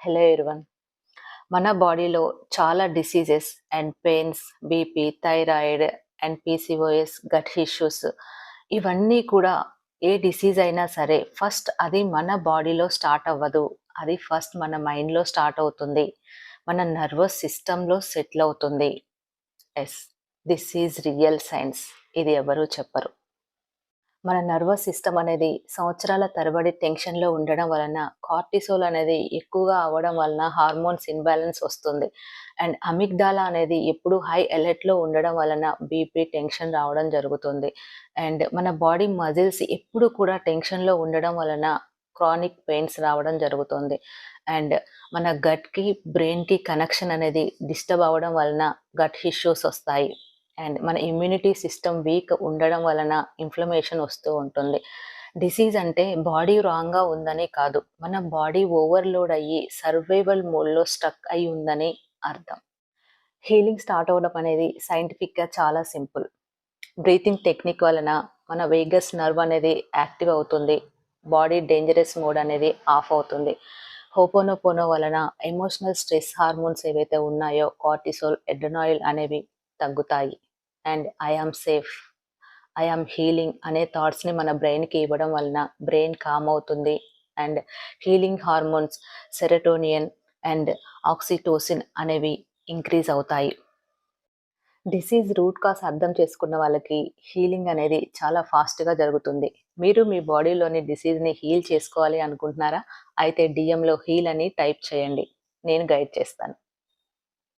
Hello everyone మన బాడీలో చాలా diseases and pains BP thyroid and PCOS gut issues ఇవన్నీ కూడా ఏ డిసీజ్ అయినా సరే ఫస్ట్ అది మన బాడీలో స్టార్ట్ అవ్వదు. అది ఫస్ట్ మన మైండ్లో స్టార్ట్ అవుతుంది. మన నర్వస్ సిస్టంలో సెటిల్ అవుతుంది. Yes this is real science ఇది ఎవరు చెప్పరు. మన నర్వస్ సిస్టమ్ అనేది సంవత్సరాల తరబడి టెన్షన్లో ఉండడం వలన కార్టిసోల్ అనేది ఎక్కువగా అవ్వడం వలన హార్మోన్స్ ఇన్బ్యాలెన్స్ వస్తుంది. అండ్ అమిగ్డాలా అనేది ఎప్పుడు హై అలర్ట్లో ఉండడం వలన బీపీ టెన్షన్ రావడం జరుగుతుంది. అండ్ మన బాడీ మజిల్స్ ఎప్పుడు కూడా టెన్షన్లో ఉండడం వలన క్రానిక్ పెయిన్స్ రావడం జరుగుతుంది. అండ్ మన గట్కి బ్రెయిన్కి కనెక్షన్ అనేది డిస్టర్బ్ అవ్వడం వలన గట్ ఇష్యూస్ వస్తాయి. అండ్ మన ఇమ్యూనిటీ సిస్టమ్ వీక్ ఉండడం వలన ఇన్ఫ్లమేషన్ వస్తూ ఉంటుంది. డిసీజ్ అంటే బాడీ రాంగ్గా ఉందని కాదు మన బాడీ ఓవర్లోడ్ అయ్యి సర్వైవల్ మోడ్లో స్టక్ అయి ఉందని అర్థం. హీలింగ్ స్టార్ట్ అవ్వడం అనేది సైంటిఫిక్గా చాలా సింపుల్ బ్రీతింగ్ టెక్నిక్ వలన మన వేగస్ నర్వ్ అనేది యాక్టివ్ అవుతుంది బాడీ డేంజరస్ మోడ్ అనేది ఆఫ్ అవుతుంది. హోపోనోపోనో వలన ఎమోషనల్ స్ట్రెస్ హార్మోన్స్ ఏవైతే ఉన్నాయో కార్టిసోల్ ఎడ్రనాయిల్ అనేవి తగ్గుతాయి. And I safe. I healing అనే థాట్స్ని మన బ్రెయిన్కి ఇవ్వడం వలన బ్రెయిన్ కామ్ అవుతుంది. And healing hormones serotonin and oxytocin అనేవి ఇంక్రీజ్ అవుతాయి. డిసీజ్ రూట్ కాస్ అర్థం చేసుకున్న వాళ్ళకి హీలింగ్ అనేది చాలా ఫాస్ట్గా జరుగుతుంది. మీరు మీ బాడీలోని డిసీజ్ని హీల్ చేసుకోవాలి అనుకుంటున్నారా? అయితే డిఎంలో హీల్ అని టైప్ చేయండి. నేను గైడ్ చేస్తాను.